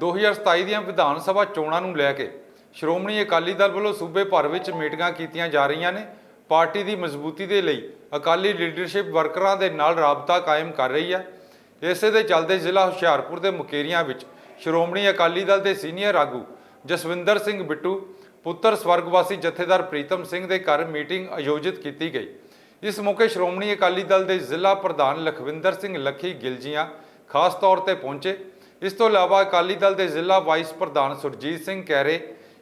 2027 ਦੀਆਂ ਵਿਧਾਨ ਸਭਾ ਚੋਣਾਂ ਨੂੰ ਲੈ ਕੇ ਸ਼੍ਰੋਮਣੀ ਅਕਾਲੀ ਦਲ ਵੱਲੋਂ ਸੂਬੇ ਭਰ ਵਿੱਚ ਮੀਟਿੰਗਾਂ ਕੀਤੀਆਂ ਜਾ ਰਹੀਆਂ ਨੇ। ਪਾਰਟੀ ਦੀ ਮਜ਼ਬੂਤੀ ਦੇ ਲਈ ਅਕਾਲੀ ਲੀਡਰਸ਼ਿਪ ਵਰਕਰਾਂ ਦੇ ਨਾਲ ਰਾਬਤਾ ਕਾਇਮ ਕਰ ਰਹੀ ਹੈ। ਇਸੇ ਦੇ ਚੱਲਦੇ ਜ਼ਿਲ੍ਹਾ ਹੁਸ਼ਿਆਰਪੁਰ ਦੇ ਮੁਕੇਰੀਆਂ ਵਿੱਚ ਸ਼੍ਰੋਮਣੀ ਅਕਾਲੀ ਦਲ ਦੇ ਸੀਨੀਅਰ ਆਗੂ ਜਸਵਿੰਦਰ ਸਿੰਘ ਬਿੱਟੂ, ਪੁੱਤਰ ਸਵਰਗਵਾਸੀ ਜਥੇਦਾਰ ਪ੍ਰੀਤਮ ਸਿੰਘ ਦੇ ਘਰ ਮੀਟਿੰਗ ਆਯੋਜਿਤ ਕੀਤੀ ਗਈ। ਇਸ ਮੌਕੇ ਸ਼੍ਰੋਮਣੀ ਅਕਾਲੀ ਦਲ ਦੇ ਜ਼ਿਲ੍ਹਾ ਪ੍ਰਧਾਨ ਲਖਵਿੰਦਰ ਸਿੰਘ ਲੱਖੀ ਗਿਲਜੀਆਂ ਖਾਸ ਤੌਰ ਤੇ ਪਹੁੰਚੇ। ਇਸ ਤੋਂ ਇਲਾਵਾ ਅਕਾਲੀ ਦਲ ਦੇ ਜ਼ਿਲ੍ਹਾ ਵਾਈਸ ਪ੍ਰਧਾਨ ਸੁਰਜੀਤ ਸਿੰਘ ਕੈਰੇ,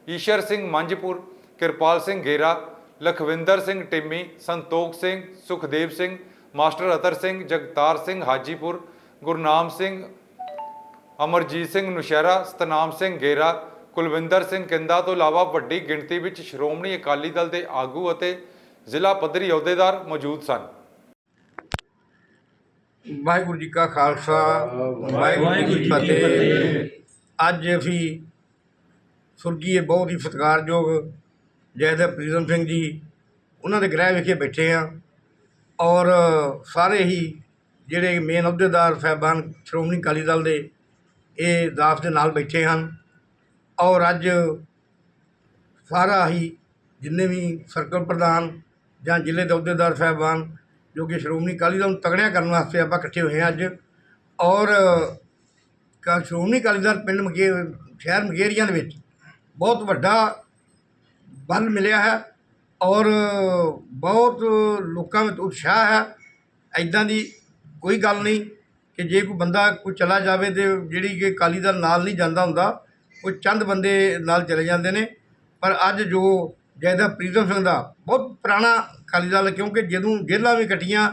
ਈਸ਼ਰ ਸਿੰਘ ਮੰਝਪੁਰ, ਕਿਰਪਾਲ ਸਿੰਘ ਗੇਰਾ, ਲਖਵਿੰਦਰ ਸਿੰਘ ਟਿੰਮੀ, ਸੰਤੋਖ ਸਿੰਘ, ਸੁਖਦੇਵ ਸਿੰਘ, ਮਾਸਟਰ ਅਤਰ ਸਿੰਘ, ਜਗਤਾਰ ਸਿੰਘ ਹਾਜੀਪੁਰ, ਗੁਰਨਾਮ ਸਿੰਘ, ਅਮਰਜੀਤ ਸਿੰਘ ਨੁਸ਼ਹਿਰਾ, ਸਤਨਾਮ ਸਿੰਘ ਗੇਰਾ, ਕੁਲਵਿੰਦਰ ਸਿੰਘ ਕਿੰਦਾ ਤੋਂ ਇਲਾਵਾ ਵੱਡੀ ਗਿਣਤੀ ਵਿੱਚ ਸ਼੍ਰੋਮਣੀ ਅਕਾਲੀ ਦਲ ਦੇ ਆਗੂ ਅਤੇ ਜ਼ਿਲ੍ਹਾ ਪੱਧਰੀ ਅਹੁਦੇਦਾਰ ਮੌਜੂਦ ਸਨ। ਵਾਹਿਗੁਰੂ ਜੀ ਕਾ ਖਾਲਸਾ, ਵਾਹਿਗੁਰੂ ਜੀ ਕੀ ਫਤਿਹ। ਅੱਜ ਅਸੀਂ ਸੁਰਗੀਏ ਬਹੁਤ ਹੀ ਸਤਿਕਾਰਯੋਗ ਜੈਦੇਵ ਪ੍ਰੀਤਮ ਸਿੰਘ ਜੀ ਉਹਨਾਂ ਦੇ ਗ੍ਰਹਿ ਵਿਖੇ ਬੈਠੇ ਆ ਔਰ ਸਾਰੇ ਹੀ ਜਿਹੜੇ ਮੇਨ ਅਹੁਦੇਦਾਰ ਸਾਹਿਬਾਨ ਸ਼੍ਰੋਮਣੀ ਅਕਾਲੀ ਦਲ ਦੇ ਇਹ ਦਾਸ ਦੇ ਨਾਲ ਬੈਠੇ ਹਨ ਔਰ ਅੱਜ ਸਾਰਾ ਹੀ ਜਿੰਨੇ ਵੀ ਸਰਕਲ ਪ੍ਰਧਾਨ ਜਾਂ ਜ਼ਿਲ੍ਹੇ ਦੇ ਅਹੁਦੇਦਾਰ ਸਾਹਿਬਾਨ ਜੋ ਕਿ ਸ਼੍ਰੋਮਣੀ ਅਕਾਲੀ ਦਲ ਨੂੰ ਤਗੜਿਆ ਕਰਨ ਵਾਸਤੇ ਆਪਾਂ ਇਕੱਠੇ ਹੋਏ ਹਾਂ ਅੱਜ। ਔਰ, ਕਾ ਸ਼੍ਰੋਮਣੀ ਅਕਾਲੀ ਦਲ ਪਿੰਡ ਮਗੇ, ਸ਼ਹਿਰ ਮਗੇਰੀਆਂ ਦੇ ਵਿੱਚ ਬਹੁਤ ਵੱਡਾ ਬਲ ਮਿਲਿਆ ਹੈ ਔਰ ਬਹੁਤ ਲੋਕਾਂ ਵਿੱਚ ਉਤਸ਼ਾਹ ਹੈ। ਐਦਾਂ ਦੀ ਕੋਈ ਗੱਲ ਨਹੀਂ ਕਿ ਜੇ ਕੋਈ ਬੰਦਾ ਕੋਈ ਚਲਾ ਜਾਵੇ ਤੇ ਜਿਹੜੀ ਕਿ ਅਕਾਲੀ ਦਲ ਨਾਲ ਨਹੀਂ ਜਾਂਦਾ ਹੁੰਦਾ ਉਹ ਚੰਦ ਬੰਦੇ ਨਾਲ ਚਲੇ ਜਾਂਦੇ ਨੇ। ਪਰ ਅੱਜ ਜੋ ਜੈਦਾ ਪ੍ਰੀਤਮ ਸਿੰਘ ਦਾ। ਬਹੁਤ ਪੁਰਾਣਾ ਅਕਾਲੀ ਦਲ, ਕਿਉਂਕਿ ਜਦੋਂ ਜੇਲ੍ਹਾਂ ਵੀ ਕੱਟੀਆਂ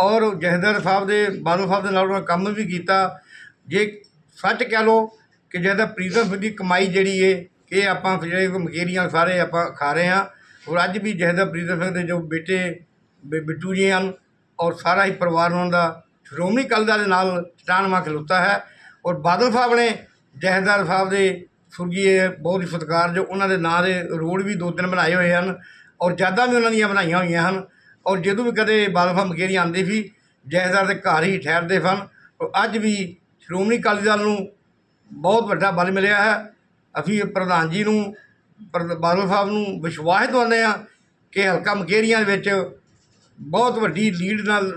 ਔਰ ਜਹਦਰ ਸਾਹਿਬ ਦੇ, ਬਾਦਲ ਸਾਹਿਬ ਦੇ ਨਾਲ ਉਹਨਾਂ ਕੰਮ ਵੀ ਕੀਤਾ, ਜੇ ਸੱਚ ਕਹਿ ਲੋ ਕਿ ਜੈਦਾ ਪ੍ਰੀਤਮ ਸਿੰਘ ਦੀ ਕਮਾਈ ਜਿਹੜੀ ਏ ਕਿ ਆਪਾਂ ਜਿਹੜੇ ਮਕੇਰੀਆਂ ਸਾਰੇ ਆਪਾਂ ਖਾ ਰਹੇ ਹਾਂ, ਔਰ ਅੱਜ ਵੀ ਜਹਦਰ ਪ੍ਰੀਤਮ ਸਿੰਘ ਦੇ ਜੋ ਬੇਟੇ ਬਿ- ਬਿੱਟੂ ਜੀ ਹਨ ਔਰ ਸਾਰਾ ਹੀ ਪਰਿਵਾਰ ਉਹਨਾਂ ਦਾ, ਸ਼੍ਰੋਮਣੀ ਅਕਾਲੀ ਦਲ ਦੇ ਨਾਲ ਚਟਾਨਮਾ ਖਲੋਤਾ ਹੈ। ਔਰ ਬਾਦਲ ਸਾਹਿਬ ਨੇ ਜਹਦਰ ਸਾਹਿਬ ਦੇ ਸੁਰਗੀਏ ਬਹੁਤ ਹੀ ਸਤਿਕਾਰ ਜੋ ਉਹਨਾਂ ਦੇ ਨਾਂ ਦੇ ਰੋਡ ਵੀ ਦੋ ਤਿੰਨ ਬਣਾਏ ਹੋਏ ਹਨ ਔਰ ਯਾਦਾਂ ਵੀ ਉਹਨਾਂ ਦੀਆਂ ਬਣਾਈਆਂ ਹੋਈਆਂ ਹਨ ਔਰ ਜਦੋਂ ਵੀ ਕਦੇ ਬਾਦਲ ਸਾਹਿਬ ਮਕੇਰੀ ਆਉਂਦੇ ਸੀ ਜਹਦਰ ਦੇ ਘਰ ਹੀ ਠਹਿਰਦੇ ਸਨ ਔਰ ਅੱਜ ਵੀ ਸ਼੍ਰੋਮਣੀ ਅਕਾਲੀ ਦਲ ਨੂੰ ਬਹੁਤ ਵੱਡਾ ਬਲ ਮਿਲਿਆ ਹੈ। ਅਸੀਂ ਪ੍ਰਧਾਨ ਜੀ ਨੂੰ ਪ੍ਰ- ਬਾਦਲ ਸਾਹਿਬ ਨੂੰ ਵਿਸ਼ਵਾਸ ਦਿਵਾਉਂਦੇ ਹਾਂ ਕਿ ਹਲਕਾ ਮਕੇਰੀਆਂ ਦੇ ਵਿੱਚ ਬਹੁਤ ਵੱਡੀ ਲੀਡ ਨਾਲ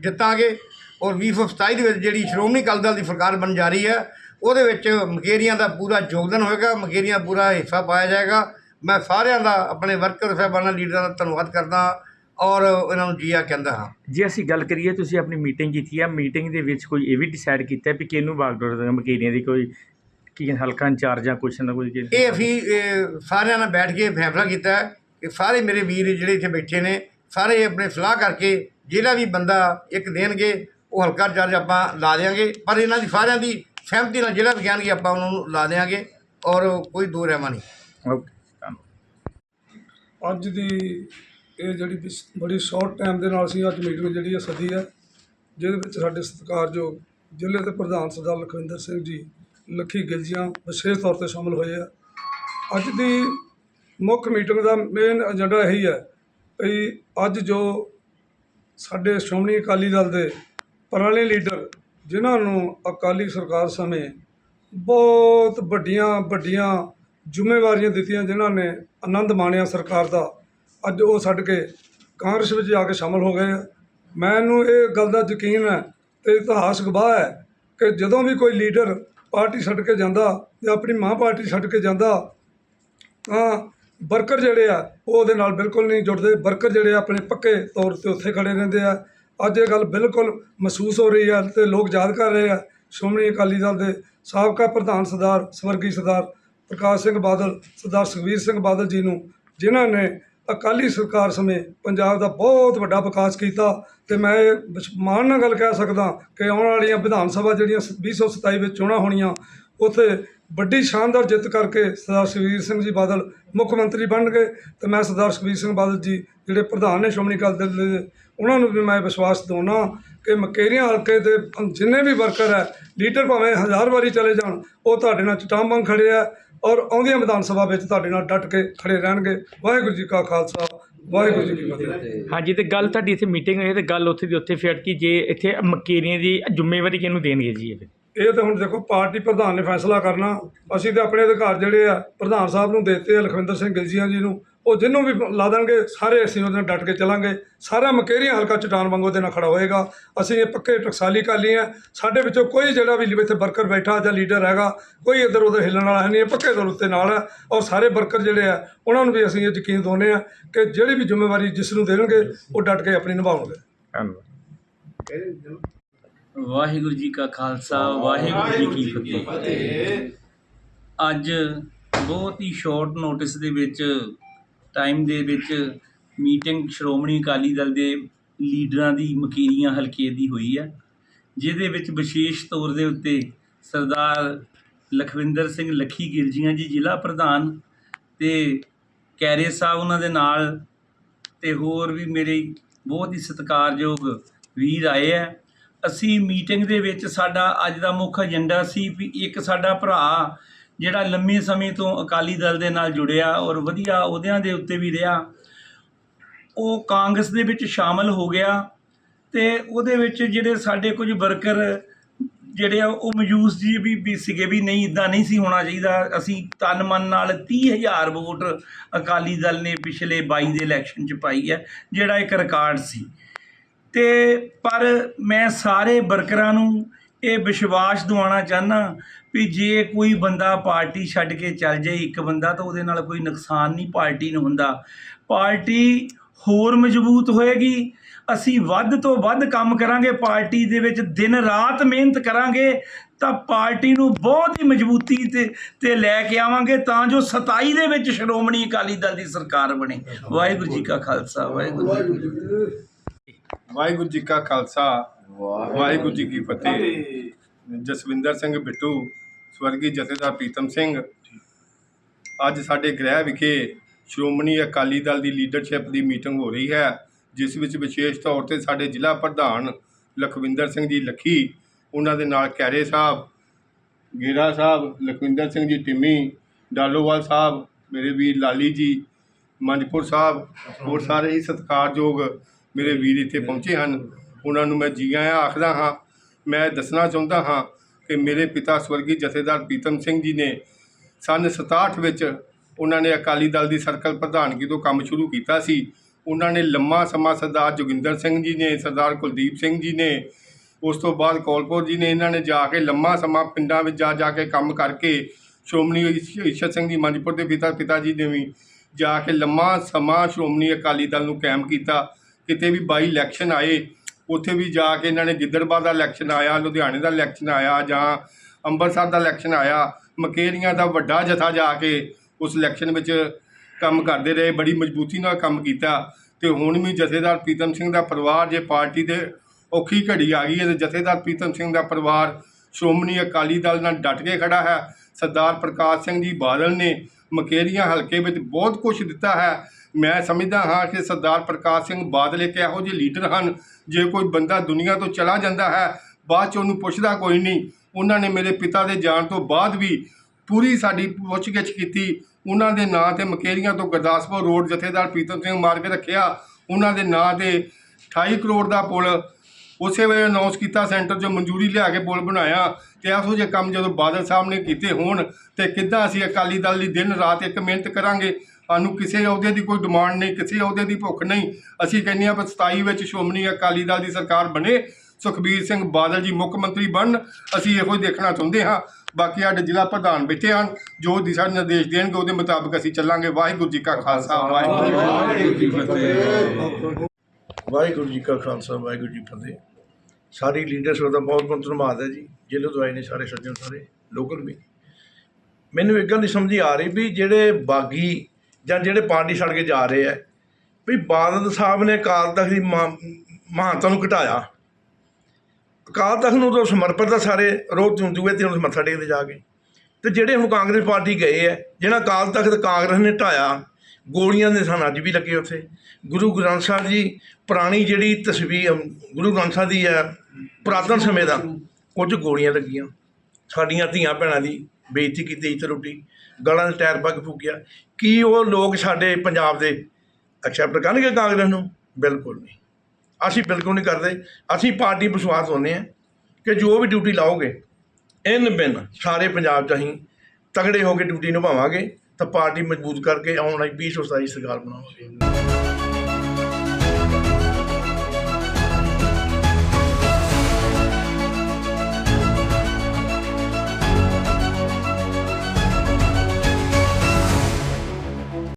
ਜਿੱਤਾਂਗੇ ਔਰ 2027 ਦੇ ਵਿੱਚ ਜਿਹੜੀ ਸ਼੍ਰੋਮਣੀ ਅਕਾਲੀ ਦਲ ਦੀ ਸਰਕਾਰ ਬਣ ਜਾ ਰਹੀ ਹੈ ਉਹਦੇ ਵਿੱਚ ਮਕੇਰੀਆਂ ਦਾ ਪੂਰਾ ਯੋਗਦਾਨ ਹੋਏਗਾ ਮਕੇਰੀਆਂ ਪੂਰਾ ਹਿੱਸਾ ਪਾਇਆ ਜਾਏਗਾ। ਮੈਂ ਸਾਰਿਆਂ ਦਾ ਆਪਣੇ ਵਰਕਰ ਸਾਹਿਬਾਨਾਂ ਲੀਡਰਾਂ ਦਾ ਧੰਨਵਾਦ ਕਰਦਾ ਔਰ ਇਹਨਾਂ ਨੂੰ ਜੀਆ ਕਹਿੰਦਾ ਹਾਂ। ਜੇ ਅਸੀਂ ਗੱਲ ਕਰੀਏ ਤੁਸੀਂ ਆਪਣੀ ਮੀਟਿੰਗ ਕੀਤੀ ਆ ਮੀਟਿੰਗ ਦੇ ਵਿੱਚ ਕੋਈ ਇਹ ਵੀ ਡਿਸਾਈਡ ਕੀਤਾ ਵੀ ਕਿਹਨੂੰ ਬਾਗਡੋਰ ਮਕੇਰੀਆਂ ਦੀ ਕੋਈ ਕੀ ਹਲਕਾ ਇੰਚਾਰਜ ਜਾਂ ਕੁਛ ਨਾ ਕੁਝ ਇਹ ਅਸੀਂ ਸਾਰਿਆਂ ਨਾਲ ਬੈਠ ਕੇ ਫੈਸਲਾ ਕੀਤਾ ਕਿ ਸਾਰੇ ਮੇਰੇ ਵੀਰ ਜਿਹੜੇ ਇੱਥੇ ਬੈਠੇ ਨੇ ਸਾਰੇ ਆਪਣੇ ਸਲਾਹ ਕਰਕੇ ਜਿਹੜਾ ਵੀ ਬੰਦਾ ਇੱਕ ਦੇਣਗੇ ਉਹ ਹਲਕਾ ਚਾਰਜ ਆਪਾਂ ਲਾ ਦੇਵਾਂਗੇ ਪਰ ਇਹਨਾਂ ਦੀ ਸਾਰਿਆਂ ਦੀ ਸਹਿਮਤੀ ਨਾਲ ਜਿਹੜਾ ਵੀ ਕਹਿਣਗੇ ਆਪਾਂ ਉਹਨਾਂ ਨੂੰ ਲਾ ਦੇਵਾਂਗੇ ਔਰ ਕੋਈ ਦੋ ਰਹਿਮਾ ਨਹੀਂ। ਓਕੇ ਧੰਨਵਾਦ। ਅੱਜ ਦੀ ਇਹ ਜਿਹੜੀ ਬੜੀ ਸ਼ਾਰਟ ਟਾਈਮ ਦੇ ਨਾਲ ਅਸੀਂ ਅੱਜ ਮੀਟਿੰਗ ਜਿਹੜੀ ਹੈ ਸੱਦੀ ਹੈ ਜਿਹਦੇ ਵਿੱਚ ਸਾਡੇ ਸਤਿਕਾਰਯੋਗ ਜ਼ਿਲ੍ਹੇ ਦੇ ਪ੍ਰਧਾਨ ਸਰਦਾਰ ਲਖਵਿੰਦਰ ਸਿੰਘ ਜੀ ਲੱਖੀ ਗਿਲਜੀਆਂ ਵਿਸ਼ੇਸ਼ ਤੌਰ ਤੇ ਸ਼ਾਮਲ ਹੋਏ ਆ। ਅੱਜ ਦੀ ਮੁੱਖ ਮੀਟਿੰਗ ਦਾ ਮੇਨ ਏਜੰਡਾ ਇਹੀ ਹੈ ਵੀ ਅੱਜ ਜੋ ਸਾਡੇ ਸ਼੍ਰੋਮਣੀ ਅਕਾਲੀ ਦਲ ਦੇ ਪੁਰਾਣੇ ਲੀਡਰ ਜਿਨ੍ਹਾਂ ਨੂੰ ਅਕਾਲੀ ਸਰਕਾਰ ਸਮੇਂ ਬਹੁਤ ਵੱਡੀਆਂ ਵੱਡੀਆਂ ਜ਼ਿੰਮੇਵਾਰੀਆਂ ਦਿੱਤੀਆਂ, ਜਿਨ੍ਹਾਂ ਨੇ ਆਨੰਦ ਮਾਣਿਆ ਸਰਕਾਰ ਦਾ। ਅੱਜ ਉਹ ਛੱਡ ਕੇ ਕਾਂਗਰਸ ਵਿੱਚ ਜਾ ਕੇ ਸ਼ਾਮਲ ਹੋ ਗਏ ਆ। ਮੈਨੂੰ ਇਹ ਗੱਲ ਦਾ ਯਕੀਨ ਹੈ ਤੇ ਇਤਿਹਾਸ ਗਵਾਹ ਹੈ ਕਿ ਜਦੋਂ ਵੀ ਕੋਈ ਲੀਡਰ ਪਾਰਟੀ ਛੱਡ ਕੇ ਜਾਂਦਾ ਜਾਂ ਆਪਣੀ ਮਾਂ ਪਾਰਟੀ ਛੱਡ ਕੇ ਜਾਂਦਾ, ਤਾਂ ਵਰਕਰ ਜਿਹੜੇ ਆ, ਉਹ ਉਹਦੇ ਨਾਲ ਬਿਲਕੁਲ ਨਹੀਂ ਜੁੜਦੇ। ਵਰਕਰ ਜਿਹੜੇ ਆ, ਆਪਣੇ ਪੱਕੇ ਤੌਰ ਤੇ ਉੱਥੇ ਖੜੇ ਰਹਿੰਦੇ ਆ। ਅੱਜ ਇਹ ਗੱਲ ਬਿਲਕੁਲ ਮਹਿਸੂਸ ਹੋ ਰਹੀ ਹੈ ਤੇ ਲੋਕ ਯਾਦ ਕਰ ਰਹੇ ਆ। ਸ਼੍ਰੋਮਣੀ ਅਕਾਲੀ ਦਲ ਦੇ ਸਾਬਕਾ ਪ੍ਰਧਾਨ ਸਰਦਾਰ, ਸਵਰਗੀ ਸਰਦਾਰ ਪ੍ਰਕਾਸ਼ ਸਿੰਘ ਬਾਦਲ, ਸਰਦਾਰ ਸੁਖਬੀਰ ਸਿੰਘ ਬਾਦਲ ਜੀ ਨੂੰ, ਜਿਨ੍ਹਾਂ ਨੇ ਅਕਾਲੀ ਸਰਕਾਰ ਸਮੇਂ ਪੰਜਾਬ ਦਾ ਬਹੁਤ ਵੱਡਾ ਵਿਕਾਸ ਕੀਤਾ। ਤੇ ਮੈਂ ਇਹ ਮਾਣ ਨਾਲ ਗੱਲ ਕਹਿ ਸਕਦਾ ਕਿ ਆਉਣ ਵਾਲੀਆਂ ਵਿਧਾਨ ਸਭਾ ਜਿਹੜੀਆਂ 2027 ਵਿੱਚ ਚੋਣਾਂ ਹੋਣੀਆਂ, ਉੱਥੇ ਵੱਡੀ ਸ਼ਾਨਦਾਰ ਜਿੱਤ ਕਰਕੇ ਸਰਦਾਰ ਸੁਖਬੀਰ ਸਿੰਘ ਜੀ ਬਾਦਲ ਮੁੱਖ ਮੰਤਰੀ ਬਣ ਗਏ। ਤੇ ਮੈਂ ਸਰਦਾਰ ਸੁਖਬੀਰ ਸਿੰਘ ਬਾਦਲ ਜੀ ਜਿਹੜੇ ਪ੍ਰਧਾਨ ਨੇ ਸ਼੍ਰੋਮਣੀ ਅਕਾਲੀ ਦਲ ਦੇ ਉਹਨਾਂ ਨੂੰ ਵੀ ਮੈਂ ਵਿਸ਼ਵਾਸ ਦਿਵਾਉਣਾ ਕਿ ਮਕੇਰੀਆਂ ਹਲਕੇ ਦੇ ਜਿੰਨੇ ਵੀ ਵਰਕਰ ਹੈ ਲੀਡਰ ਭਾਵੇਂ ਹਜ਼ਾਰ ਵਾਰੀ ਚਲੇ ਜਾਣ ਉਹ ਤੁਹਾਡੇ ਨਾਲ ਚਟਾਮ ਵਾਂਗ ਖੜੇ ਆ ਔਰ ਆਉਂਦੀਆਂ ਵਿਧਾਨ ਸਭਾ ਵਿੱਚ ਤੁਹਾਡੇ ਨਾਲ ਡਟ ਕੇ ਖੜੇ ਰਹਿਣਗੇ। ਵਾਹਿਗੁਰੂ ਜੀ ਕਾ ਖਾਲਸਾ ਵਾਹਿਗੁਰੂ ਜੀ ਕੀ ਫਤਿਹ। ਹਾਂਜੀ ਤੇ ਗੱਲ ਤੁਹਾਡੀ ਇੱਥੇ ਮੀਟਿੰਗ ਹੋਈ ਹੈ ਤੇ ਗੱਲ ਉੱਥੇ ਦੀ ਉੱਥੇ ਫਿਰ ਕਿ ਜੇ ਇੱਥੇ ਮਕੇਰੀਆਂ ਦੀ ਜ਼ਿੰਮੇਵਾਰੀ ਕਿਹਨੂੰ ਦੇਣਗੇ ਜੀ ਇਹ? ਇਹ ਤਾਂ ਹੁਣ ਦੇਖੋ ਪਾਰਟੀ ਪ੍ਰਧਾਨ ਨੇ ਫੈਸਲਾ ਕਰਨਾ। ਅਸੀਂ ਤਾਂ ਆਪਣੇ ਅਧਿਕਾਰ ਜਿਹੜੇ ਆ ਪ੍ਰਧਾਨ ਸਾਹਿਬ ਨੂੰ ਦਿੱਤੇ ਆ ਲਖਵਿੰਦਰ ਸਿੰਘ ਗਿਲਜੀਆਂ ਜੀ ਨੂੰ। ਉਹ ਜਿਹਨੂੰ ਵੀ ਲਾ ਦੇਣਗੇ, ਸਾਰੇ ਅਸੀਂ ਉਹਦੇ ਨਾਲ ਡਟ ਕੇ ਚੱਲਾਂਗੇ। ਸਾਰਾ ਮਕੇਰੀਆਂ ਹਲਕਾ ਚਟਾਨ ਵਾਂਗੂ ਉਹਦੇ ਨਾਲ ਖੜਾ ਹੋਏਗਾ। ਅਸੀਂ ਇਹ ਪੱਕੇ ਟਕਸਾਲੀ ਕਰ ਲਈ ਹੈ ਸਾਡੇ ਵਿੱਚੋਂ ਕੋਈ ਜਿਹੜਾ ਵੀ ਇੱਥੇ ਵਰਕਰ ਬੈਠਾ ਜਾਂ ਲੀਡਰ ਹੈਗਾ, ਕੋਈ ਇੱਧਰ ਉੱਧਰ ਹਿੱਲਣ ਵਾਲਾ ਹੈ ਨਹੀਂ, ਇਹ ਪੱਕੇ ਤੌਰ ਉੱਤੇ ਨਾਲ ਹੈ। ਔਰ ਸਾਰੇ ਵਰਕਰ ਜਿਹੜੇ ਆ, ਉਹਨਾਂ ਨੂੰ ਵੀ ਅਸੀਂ ਇਹ ਯਕੀਨ ਦਿਵਾਉਂਦੇ ਆ ਕਿ ਜਿਹੜੀ ਵੀ ਜ਼ਿੰਮੇਵਾਰੀ ਜਿਸ ਨੂੰ ਦੇਣਗੇ, ਉਹ ਡਟ ਕੇ ਆਪਣੀ ਨਿਭਾਉਣਗੇ। ਧੰਨਵਾਦ। ਵਾਹਿਗੁਰੂ ਜੀ ਕਾ ਖਾਲਸਾ, ਵਾਹਿਗੁਰੂ ਜੀ ਕੀ ਫਤਿਹ। ਅੱਜ ਬਹੁਤ ਹੀ ਸ਼ਾਰਟ ਨੋਟਿਸ ਦੇ ਵਿੱਚ ਟਾਈਮ ਦੇ ਵਿੱਚ ਮੀਟਿੰਗ ਸ਼੍ਰੋਮਣੀ ਅਕਾਲੀ ਦਲ ਦੇ ਲੀਡਰਾਂ ਦੀ ਮਕੀਰੀਆਂ ਹਲਕੇ ਦੀ ਹੋਈ ਹੈ ਜਿਹਦੇ ਵਿੱਚ ਵਿਸ਼ੇਸ਼ ਤੌਰ ਦੇ ਉੱਤੇ ਸਰਦਾਰ ਲਖਵਿੰਦਰ ਸਿੰਘ ਲੱਖੀ ਗਿਰਜੀਆਂ ਜੀ ਜ਼ਿਲ੍ਹਾ ਪ੍ਰਧਾਨ ਤੇ ਕੈਰੇ ਸਾਹਿਬ ਉਹਨਾਂ ਦੇ ਨਾਲ ਤੇ ਹੋਰ ਵੀ ਮੇਰੇ ਬਹੁਤ ਹੀ ਸਤਿਕਾਰਯੋਗ ਵੀਰ ਆਏ ਆ। ਅਸੀਂ ਮੀਟਿੰਗ ਦੇ ਵਿੱਚ ਸਾਡਾ ਅੱਜ ਦਾ ਮੁੱਖ ਏਜੰਡਾ ਸੀ ਵੀ ਇੱਕ ਸਾਡਾ ਭਰਾ ਜਿਹੜਾ ਲੰਮੇ ਸਮੇਂ ਤੋਂ ਅਕਾਲੀ ਦਲ ਦੇ ਨਾਲ ਜੁੜਿਆ ਔਰ ਵਧੀਆ ਅਹੁਦਿਆਂ ਦੇ ਉੱਤੇ ਵੀ ਰਿਹਾ, ਉਹ ਕਾਂਗਰਸ ਦੇ ਵਿੱਚ ਸ਼ਾਮਲ ਹੋ ਗਿਆ ਤੇ ਉਹਦੇ ਵਿੱਚ ਜਿਹੜੇ ਸਾਡੇ ਕੁਝ ਵਰਕਰ ਜਿਹੜੇ ਆ, ਉਹ ਮਯੂਸ ਜੀ ਵੀ ਵੀ ਸੀਗੇ ਵੀ ਨਹੀਂ, ਇਦਾਂ ਨਹੀਂ ਸੀ ਹੋਣਾ ਚਾਹੀਦਾ। ਅਸੀਂ ਤਨ ਮਨ ਨਾਲ 30000 ਵੋਟ ਅਕਾਲੀ ਦਲ ਨੇ ਪਿਛਲੇ 22 ਦੇ ਇਲੈਕਸ਼ਨ 'ਚ ਪਾਈ ਹੈ, ਜਿਹੜਾ ਇੱਕ ਰਿਕਾਰਡ ਸੀ। ਤੇ ਪਰ ਮੈਂ ਸਾਰੇ ਵਰਕਰਾਂ ਨੂੰ ਇਹ ਵਿਸ਼ਵਾਸ ਦਿਵਾਉਣਾ ਚਾਹਨਾ ਵੀ ਜੇ ਕੋਈ ਬੰਦਾ ਪਾਰਟੀ ਛੱਡ ਕੇ ਚੱਲ ਜਾਏ ਇੱਕ ਬੰਦਾ, ਤਾਂ ਉਹਦੇ ਨਾਲ ਕੋਈ ਨੁਕਸਾਨ ਨਹੀਂ, ਪਾਰਟੀ ਨੂੰ ਹੁੰਦਾ। ਪਾਰਟੀ ਹੋਰ ਮਜ਼ਬੂਤ ਹੋਏਗੀ। ਅਸੀਂ ਵੱਧ ਤੋਂ ਵੱਧ ਕੰਮ ਕਰਾਂਗੇ, ਪਾਰਟੀ ਦੇ ਵਿੱਚ ਦਿਨ ਰਾਤ ਮਿਹਨਤ ਕਰਾਂਗੇ, ਤਾਂ ਪਾਰਟੀ ਨੂੰ ਬਹੁਤ ਹੀ ਮਜ਼ਬੂਤੀ ਤੇ ਤੇ ਲੈ ਕੇ ਆਵਾਂਗੇ, ਤਾਂ ਜੋ 27 ਦੇ ਵਿੱਚ ਸ਼੍ਰੋਮਣੀ ਅਕਾਲੀ ਦਲ ਦੀ ਸਰਕਾਰ ਬਣੇ। ਵਾਹਿਗੁਰੂ ਜੀ ਕਾ ਖਾਲਸਾ, ਵਾਹਿਗੁਰੂ ਜੀ ਵਾਹਿਗੁਰੂ ਜੀ ਕਾ ਖਾਲਸਾ। ਵਾਹਿਗੁਰੂ ਜੀ ਕੀ ਫਤਿਹ। ਜਸਵਿੰਦਰ ਸਿੰਘ ਬਿੱਟੂ ਸਵਰਗੀ ਜਥੇਦਾਰ ਪ੍ਰੀਤਮ ਸਿੰਘ। ਅੱਜ ਸਾਡੇ ਗ੍ਰਹਿ ਵਿਖੇ ਸ਼੍ਰੋਮਣੀ ਅਕਾਲੀ ਦਲ ਦੀ ਲੀਡਰਸ਼ਿਪ ਦੀ ਮੀਟਿੰਗ ਹੋ ਰਹੀ ਹੈ ਜਿਸ ਵਿੱਚ ਵਿਸ਼ੇਸ਼ ਤੌਰ ਤੇ ਸਾਡੇ ਜ਼ਿਲ੍ਹਾ ਪ੍ਰਧਾਨ ਲਖਵਿੰਦਰ ਸਿੰਘ ਜੀ ਲੱਖੀ ਉਹਨਾਂ ਦੇ ਨਾਲ ਕੈਰੇ ਸਾਹਿਬ ਗੇਰਾ ਸਾਹਿਬ ਲਖਵਿੰਦਰ ਸਿੰਘ ਜੀ ਟਿੰਮੀ ਡਾਲੋਵਾਲ ਸਾਹਿਬ ਮੇਰੇ ਵੀਰ ਲਾਲੀ ਜੀ ਮੰਜਪੁਰ ਸਾਹਿਬ ਹੋਰ ਸਾਰੇ ਹੀ ਸਤਿਕਾਰਯੋਗ ਮੇਰੇ ਵੀਰ ਇੱਥੇ ਪਹੁੰਚੇ ਹਨ। ਉਹਨਾਂ ਨੂੰ ਮੈਂ ਜੀ ਆਇਆਂ ਆਖਦਾ ਹਾਂ, ਮੈਂ ਦੱਸਣਾ ਚਾਹੁੰਦਾ ਹਾਂ ਕਿ ਮੇਰੇ ਪਿਤਾ ਸਵਰਗੀ ਜਥੇਦਾਰ ਪ੍ਰੀਤਮ ਸਿੰਘ ਜੀ ਨੇ ਸੰਨ 67 ਵਿੱਚ ਉਹਨਾਂ ਨੇ ਅਕਾਲੀ ਦਲ ਦੀ ਸਰਕਲ ਪ੍ਰਧਾਨਗੀ ਤੋਂ ਕੰਮ ਸ਼ੁਰੂ ਕੀਤਾ ਸੀ। ਉਹਨਾਂ ਨੇ ਲੰਮਾ ਸਮਾਂ ਸਰਦਾਰ ਜੋਗਿੰਦਰ ਸਿੰਘ ਜੀ ਨੇ, ਸਰਦਾਰ ਕੁਲਦੀਪ ਸਿੰਘ ਜੀ ਨੇ, ਉਸ ਤੋਂ ਬਾਅਦ ਕੌਲਪੁਰ ਜੀ ਨੇ ਇਹਨਾਂ ਨੇ ਜਾ ਕੇ ਲੰਮਾ ਸਮਾਂ ਪਿੰਡਾਂ ਵਿੱਚ ਜਾ ਜਾ ਕੇ ਕੰਮ ਕਰਕੇ ਸ਼੍ਰੋਮਣੀ ਇਸ਼- ਸਿੰਘ ਜੀ ਮੰਜਪੁਰ ਦੇ ਪਿਤਾ ਪਿਤਾ ਜੀ ਨੇ ਵੀ ਜਾ ਕੇ ਲੰਮਾ ਸਮਾਂ ਸ਼੍ਰੋਮਣੀ ਅਕਾਲੀ ਦਲ ਨੂੰ ਕਾਇਮ ਕੀਤਾ। ਕਿਤੇ ਵੀ ਬਾਈ ਇਲੈਕਸ਼ਨ ਆਏ ਉੱਥੇ ਵੀ ਜਾ ਕੇ ਇਹਨਾਂ ਨੇ ਗਿੱਦੜਬਾਹ ਦਾ ਇਲੈਕਸ਼ਨ ਆਇਆ, ਲੁਧਿਆਣੇ ਦਾ ਇਲੈਕਸ਼ਨ ਆਇਆ ਜਾਂ ਅੰਮ੍ਰਿਤਸਰ ਦਾ ਇਲੈਕਸ਼ਨ ਆਇਆ, ਮਕੇਰੀਆਂ ਦਾ ਵੱਡਾ ਜਥਾ ਜਾ ਕੇ ਉਸ ਇਲੈਕਸ਼ਨ ਵਿੱਚ ਕੰਮ ਕਰਦੇ ਰਹੇ, ਬੜੀ ਮਜ਼ਬੂਤੀ ਨਾਲ ਕੰਮ ਕੀਤਾ ਤੇ ਹੁਣ ਵੀ ਜਥੇਦਾਰ ਪ੍ਰੀਤਮ ਸਿੰਘ ਦਾ ਪਰਿਵਾਰ ਜੇ ਪਾਰਟੀ ਦੇ ਔਖੀ ਘੜੀ ਆ ਗਈ ਹੈ ਤੇ ਜਥੇਦਾਰ ਪ੍ਰੀਤਮ ਸਿੰਘ ਦਾ ਪਰਿਵਾਰ ਸ਼੍ਰੋਮਣੀ ਅਕਾਲੀ ਦਲ ਨਾਲ ਡਟ ਕੇ ਖੜਾ ਹੈ। ਸਰਦਾਰ ਪ੍ਰਕਾਸ਼ ਸਿੰਘ ਜੀ ਬਾਦਲ ਨੇ ਮਕੇਰੀਆਂ ਹਲਕੇ ਵਿੱਚ ਬਹੁਤ ਕੁਝ ਦਿੱਤਾ ਹੈ। ਮੈਂ ਸਮਝਦਾ ਹਾਂ ਕਿ ਸਰਦਾਰ ਪ੍ਰਕਾਸ਼ ਸਿੰਘ ਬਾਦਲ ਇੱਕ ਇਹੋ ਜਿਹੇ ਲੀਡਰ ਹਨ। ਜੇ ਕੋਈ ਬੰਦਾ ਦੁਨੀਆ ਤੋਂ ਚਲਾ ਜਾਂਦਾ ਹੈ, ਬਾਅਦ ਚ ਉਹਨੂੰ ਪੁੱਛਦਾ ਕੋਈ ਨਹੀਂ। ਉਹਨਾਂ ਨੇ ਮੇਰੇ ਪਿਤਾ ਦੇ ਜਾਣ ਤੋਂ ਬਾਅਦ ਵੀ ਪੂਰੀ ਸਾਡੀ ਪੁੱਛਗਿੱਛ ਕੀਤੀ। ਉਹਨਾਂ ਦੇ ਨਾਂ ਤੇ ਮਕੇਰੀਆਂ ਤੋਂ ਗੁਰਦਾਸਪੁਰ ਰੋਡ ਜਥੇਦਾਰ ਪ੍ਰੀਤਮ ਸਿੰਘ ਮਾਰ ਕੇ ਰੱਖਿਆ। ਉਹਨਾਂ ਦੇ ਨਾਂ ਤੇ 28 ਕਰੋੜ ਦਾ ਪੁਲ ਉਸੇ ਵੇਲੇ ਅਨਾਉਂਸ ਕੀਤਾ, ਸੈਂਟਰ 'ਚੋਂ ਮਨਜ਼ੂਰੀ ਲਿਆ ਕੇ ਪੁਲ ਬਣਾਇਆ ਤੇ ਇਹੋ ਜਿਹੇ ਕੰਮ ਜਦੋਂ ਬਾਦਲ ਸਾਹਿਬ ਨੇ ਕੀਤੇ ਹੋਣ ਤੇ ਕਿੱਦਾਂ ਅਸੀਂ ਅਕਾਲੀ ਦਲ ਲਈ ਦਿਨ ਰਾਤ ਇੱਕ ਮਿਹਨਤ ਕਰਾਂਗੇ? ਸਾਨੂੰ ਕਿਸੇ ਅਹੁਦੇ ਦੀ ਕੋਈ ਡਿਮਾਂਡ ਨਹੀਂ ਕਿਸੇ ਅਹੁਦੇ ਦੀ ਭੁੱਖ ਨਹੀਂ। ਅਸੀਂ ਕਹਿੰਦੇ ਹਾਂ ਬਸ 27 ਵਿੱਚ ਸ਼੍ਰੋਮਣੀ ਅਕਾਲੀ ਦਲ ਦੀ ਸਰਕਾਰ ਬਣੇ ਸੁਖਬੀਰ ਸਿੰਘ ਬਾਦਲ ਜੀ ਮੁੱਖ ਮੰਤਰੀ ਬਣਨ ਅਸੀਂ ਇਹੋ ਹੀ ਦੇਖਣਾ ਚਾਹੁੰਦੇ ਹਾਂ। ਬਾਕੀ ਸਾਡੇ ਜ਼ਿਲ੍ਹਾ ਪ੍ਰਧਾਨ ਬੈਠੇ ਹਨ ਜੋ ਦਿਸ਼ਾ ਨਿਰਦੇਸ਼ ਦੇਣਗੇ ਉਹਦੇ ਮੁਤਾਬਕ ਅਸੀਂ ਚੱਲਾਂਗੇ। ਵਾਹਿਗੁਰੂ ਜੀ ਕਾ ਖਾਲਸਾ ਵਾਹਿਗੁਰੂ ਜੀ ਕੀ ਫਤਿਹ। ਵਾਹਿਗੁਰੂ ਜੀ ਕਾ ਖਾਲਸਾ ਵਾਹਿਗੁਰੂ ਜੀ ਫਤਿਹ। ਸਾਰੀ ਲੀਡਰਸ਼ਿਪ ਦਾ ਬਹੁਤ ਬਹੁਤ ਧੰਨਵਾਦ ਹੈ ਜੀ। ਜ਼ਿਲ੍ਹੇ ਤੋਂ ਆਏ ਨੇ ਸਾਰੇ ਸੱਜਣ ਸਾਰੇ ਲੋਕਲ ਵੀ। ਮੈਨੂੰ ਇੱਕ ਗੱਲ ਨਹੀਂ ਸਮਝ ਆ ਰਹੀ ਵੀ ਜਿਹੜੇ ਬਾਗੀ ਜਾਂ ਜਿਹੜੇ ਪਾਰਟੀ ਛੱਡ ਕੇ ਜਾ ਰਹੇ ਹੈ ਵੀ ਬਾਦਲ ਸਾਹਿਬ ਨੇ ਅਕਾਲ ਤਖਤ ਦੀ ਮਾ- ਮਹਾਨਤਾ ਨੂੰ ਘਟਾਇਆ। ਅਕਾਲ ਤਖਤ ਨੂੰ ਤਾਂ ਸਮਰਪਿਤ ਆ ਸਾਰੇ ਰੋਜ਼ ਚੁੰਦੂਏ ਤੇ ਹੁਣ ਮੱਥਾ ਟੇਕਦੇ ਜਾ ਕੇ। ਤੇ ਜਿਹੜੇ ਹੁਣ ਕਾਂਗਰਸ ਪਾਰਟੀ ਗਏ ਹੈ ਜਿਹੜਾ ਅਕਾਲ ਤਖਤ ਕਾਂਗਰਸ ਨੇ ਢਾਇਆ, ਗੋਲੀਆਂ ਦੇ ਸਨ ਅੱਜ ਵੀ ਲੱਗੇ ਉੱਥੇ। ਗੁਰੂ ਗ੍ਰੰਥ ਸਾਹਿਬ ਜੀ ਪੁਰਾਣੀ ਜਿਹੜੀ ਤਸਵੀਰ ਗੁਰੂ ਗ੍ਰੰਥ ਸਾਹਿਬ ਦੀ ਹੈ ਪੁਰਾਤਨ ਸਮੇਂ ਦਾ ਉਹ 'ਚ ਗੋਲੀਆਂ ਲੱਗੀਆਂ। ਸਾਡੀਆਂ ਧੀਆਂ ਭੈਣਾਂ ਦੀ ਬੇਇੱਜ਼ਤੀ ਕੀਤੀ ਇੱਜ਼ਤ ਰੋਟੀ। ਗਲਾਂ ਦੇ ਟਾਇਰ ਪੱਗ ਫੂਕਿਆ ਕੀ ਉਹ ਲੋਕ ਸਾਡੇ ਪੰਜਾਬ ਦੇ ਐਕਸੈਪਟ ਕਰਨਗੇ ਕਾਂਗਰਸ ਨੂੰ? ਬਿਲਕੁਲ ਨਹੀਂ। ਅਸੀਂ ਬਿਲਕੁਲ ਨਹੀਂ ਕਰਦੇ। ਅਸੀਂ ਪਾਰਟੀ ਵਿਸ਼ਵਾਸ ਹੁੰਦੇ ਹਾਂ ਕਿ ਜੋ ਵੀ ਡਿਊਟੀ ਲਾਓਗੇ, ਇਨ ਬਿਨ ਸਾਰੇ ਪੰਜਾਬ 'ਚ ਅਸੀਂ ਤਗੜੇ ਹੋ ਕੇ ਡਿਊਟੀ ਨਿਭਾਵਾਂਗੇ ਤਾਂ ਪਾਰਟੀ ਮਜ਼ਬੂਤ ਕਰਕੇ ਆਉਣ ਵਾਲੀ 2027 ਸਰਕਾਰ ਬਣਾਵਾਂਗੇ।